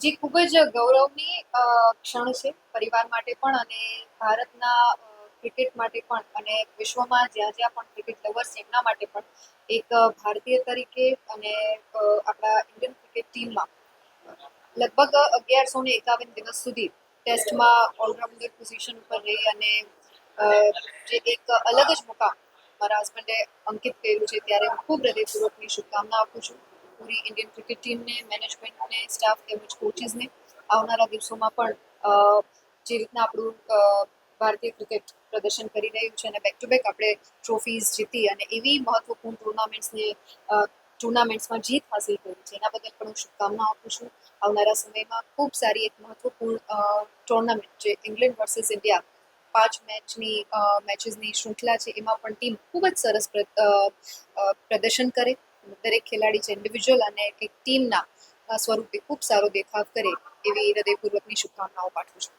જે ખૂબ જ ગૌરવની ક્ષણ છે પરિવાર માટે પણ અને ભારતના ક્રિકેટ માટે પણ અને વિશ્વમાં જ્યાં જ્યાં પણ ક્રિકેટ લવર્સ એમના માટે પણ એક ભારતીય તરીકે અને આપણા ઇન્ડિયન ક્રિકેટ ટીમમાં લગભગ અગિયારસો ને એકાવન દિવસ સુધી ટેસ્ટમાં ઓલરાઉન્ડર પોઝિશન ઉપર રહી અને જે એક અલગ જ મુકામ મારા હસબન્ડે અંકિત કર્યું છે ત્યારે હું ખૂબ હૃદયપૂર્વકની શુભકામના આપું છું. પૂરી ઇન્ડિયન ક્રિકેટ ટીમને મેનેજમેન્ટને સ્ટાફ તેમજ કોચિસને આવનારા દિવસોમાં પણ જે રીતના આપણું ભારતીય ક્રિકેટ પ્રદર્શન કરી રહ્યું છે અને બેક ટુ બેક આપણે ટ્રોફીઝ જીતી અને એવી મહત્વપૂર્ણ ટુર્નામેન્ટ્સને ટુર્નામેન્ટ્સમાં જીત હાંસિલ કરી છે. એના બદલ પણ હું શુભકામના આપું છું. આવનારા સમયમાં ખૂબ સારી એક મહત્વપૂર્ણ ટુર્નામેન્ટ જે ઇંગ્લેન્ડ વર્સિસ ઇન્ડિયા પાંચ મેચની મેચીસની શૃંખલા છે, એમાં પણ ટીમ ખૂબ જ સરસ પ્રદર્શન કરે. દરેક ખેલાડી છે ઇન્ડિવિજ્યુઅલ અને એક ટીમના સ્વરૂપે ખૂબ સારો દેખાવ કરે એવી હૃદયપૂર્વકની શુભકામનાઓ પાઠવું છું.